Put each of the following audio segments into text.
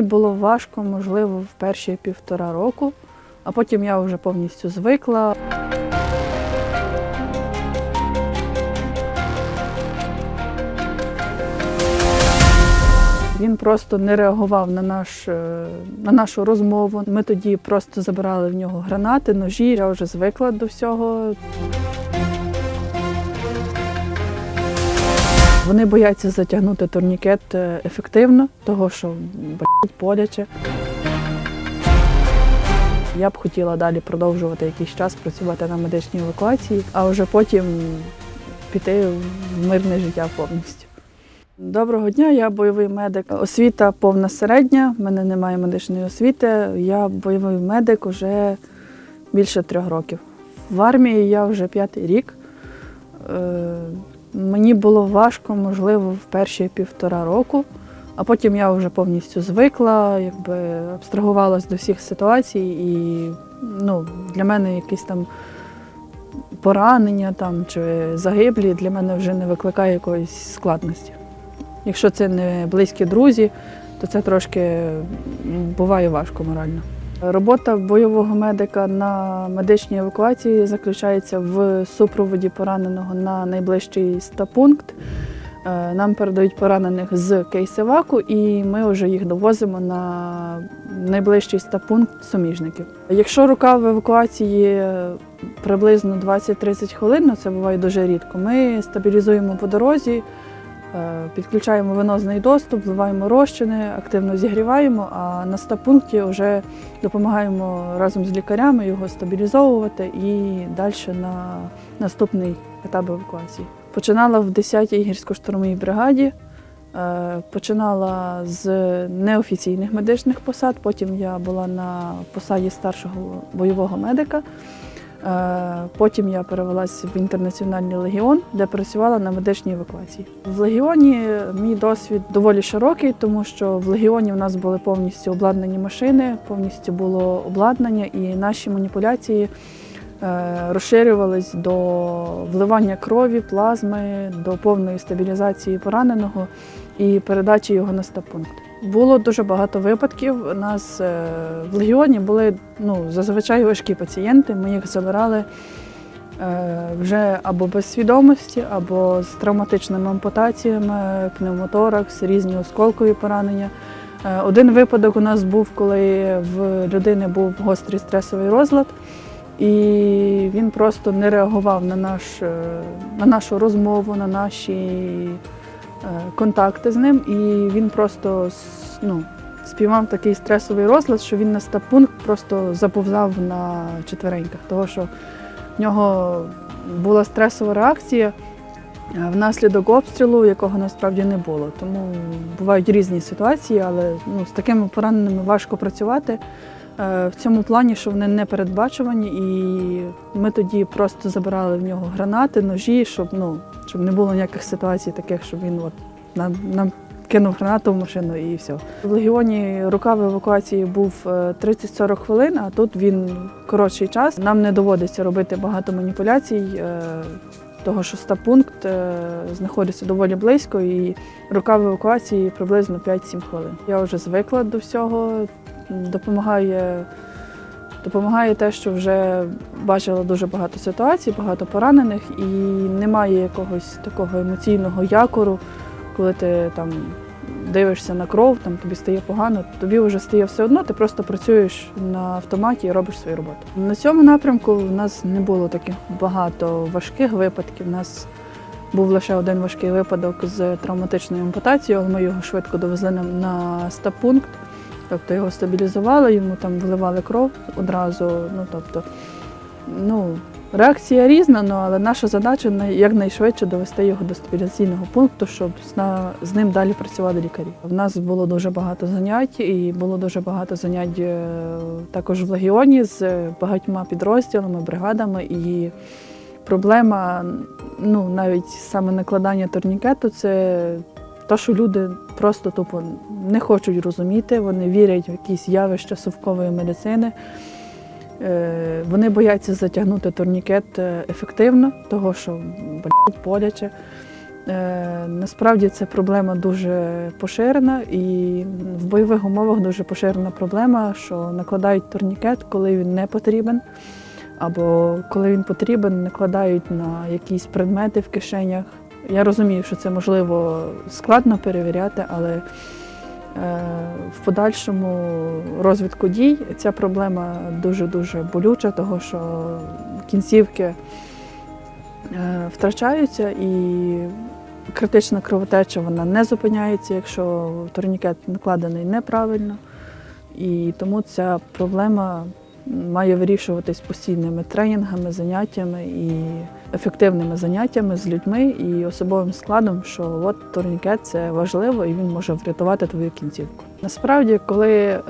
Мені було важко, можливо, в перші півтора року, а потім я вже повністю звикла. Він просто не реагував на, наш, е, на нашу розмову. Ми тоді просто забирали в нього гранати, ножі. Я вже звикла до всього. Вони бояться затягнути турнікет е, ефективно, того що блядь, боляче. Я б хотіла далі продовжувати якийсь час працювати на медичній евакуації, а вже потім піти в мирне життя повністю. Доброго дня, я бойовий медик. Освіта повна середня, в мене немає медичної освіти. Я бойовий медик уже більше трьох років. В армії я вже п'ятий рік. Мені було важко, можливо, в перші півтора року, а потім я вже повністю звикла, якби абстрагувалась до всіх ситуацій, і ну, для мене якісь там поранення там, чи загиблі для мене вже не викликає якоїсь складності. Якщо це не близькі друзі, то це трошки буває важко морально. Робота бойового медика на медичній евакуації заключається в супроводі пораненого на найближчий стапункт. Е, Нам передають поранених з кейсеваку, і ми вже їх довозимо на найближчий стапункт суміжників. Якщо рука в евакуації приблизно 20-30 хвилин, ну це буває дуже рідко, ми стабілізуємо по дорозі. Е, Підключаємо венозний доступ, вливаємо розчини, активно зігріваємо, а на стаб-пункті вже допомагаємо разом з лікарями його стабілізовувати і далі на наступний етап евакуації. Починала в 10-й гірсько-штурмовій бригаді. Е, Починала з неофіційних медичних посад, потім я була на посаді старшого бойового медика. Е, Потім я перевелася в інтернаціональний легіон, де працювала на медичній евакуації. В легіоні мій досвід доволі широкий, тому що в легіоні в нас були повністю обладнані машини, повністю було обладнання, і наші маніпуляції е, розширювались до вливання крові, плазми, до повної стабілізації пораненого і передачі його на стаб-пункт. Було дуже багато випадків. У нас е, в легіоні були ну, зазвичай важкі пацієнти. Ми їх забирали е, вже або без свідомості, або з травматичними ампутаціями, пневмоторакс, різні осколкові поранення. Е, Один випадок у нас був, коли в людини був гострий стресовий розлад, і він просто не реагував на, наш, на нашу розмову, на наші контакти з ним, і він просто ну, спіймав такий стресовий розлад, що він на стаб-пункт просто заповзав на четвереньках, того що в нього була стресова реакція е, внаслідок обстрілу, якого насправді не було. Тому бувають різні ситуації, але ну, з такими пораненими важко працювати. Е, В цьому плані, що вони не передбачувані, і ми тоді просто забирали в нього гранати, ножі, щоб ну щоб не було ніяких ситуацій таких, щоб він от нам, нам кинув гранату в машину і все. В легіоні рука в евакуації був е, 30-40 хвилин, а тут він коротший час. Нам не доводиться робити багато маніпуляцій. е, Того, що стаб-пункт е, знаходиться доволі близько, і рука в евакуації приблизно 5-7 хвилин. Я вже звикла до всього, допомагає, допомагає те, що вже бачила дуже багато ситуацій, багато поранених, і немає якогось такого емоційного якору, коли ти там дивишся на кров, там тобі стає погано, тобі вже стає все одно, ти просто працюєш на автоматі і робиш свою роботу. На цьому напрямку в нас не було таких багато важких випадків. У нас був лише один важкий випадок з травматичною ампутацією, але ми його швидко довезли на, на стаб-пункт. Тобто його стабілізували, йому там вливали кров одразу. Ну, тобто, ну, реакція різна, ну, але наша задача якнайшвидше довести його до стабілізаційного пункту, щоб з, ним далі працювали лікарі. В нас було дуже багато занять, і було дуже багато занять е, також в легіоні з багатьма підрозділами, бригадами. І проблема, ну, навіть саме накладання турнікету, це те, що люди просто тупо не хочуть розуміти, вони вірять в якісь явища совкової медицини. Е, Вони бояться затягнути турнікет е, ефективно, того що блядь, боляче. Е, Насправді ця проблема дуже поширена, і в бойових умовах дуже поширена проблема, що накладають турнікет, коли він не потрібен, або коли він потрібен, накладають на якісь предмети в кишенях. Я розумію, що це можливо складно перевіряти, але е, в подальшому розвитку дій ця проблема дуже-дуже болюча, того що кінцівки е, втрачаються і критична кровотеча вона не зупиняється, якщо турнікет накладений неправильно. І тому ця проблема має вирішуватись постійними тренінгами, заняттями і ефективними заняттями з людьми і особовим складом, що от турнікет це важливо і він може врятувати твою кінцівку. Насправді, коли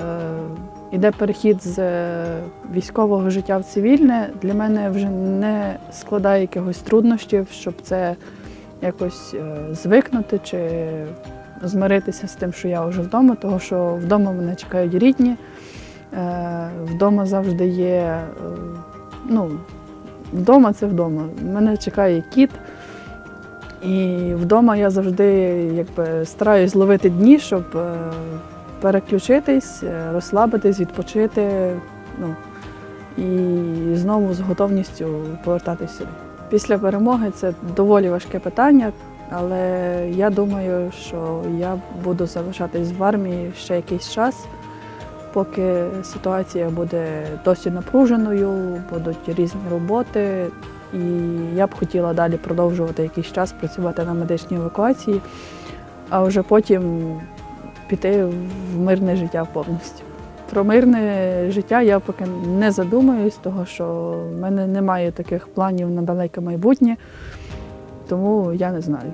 е, перехід з е, військового життя в цивільне, для мене вже не складає якихось труднощів, щоб це якось е, звикнути чи змиритися з тим, що я вже вдома, тому що вдома мене чекають рідні. Е, Вдома завжди є, ну, вдома це вдома. Мене чекає кіт. І вдома я завжди якби, стараюсь ловити дні, щоб е, переключитись, е, розслабитись, відпочити. Ну, і знову з готовністю повертатись сюди. Після перемоги це доволі важке питання, але я думаю, що я буду залишатись в армії ще якийсь час, поки ситуація буде досі напруженою, будуть різні роботи. І я б хотіла далі продовжувати якийсь час працювати на медичній евакуації, а вже потім піти в мирне життя повністю. Про мирне життя я поки не задумуюсь, того що в мене немає таких планів на далеке майбутнє, тому я не знаю.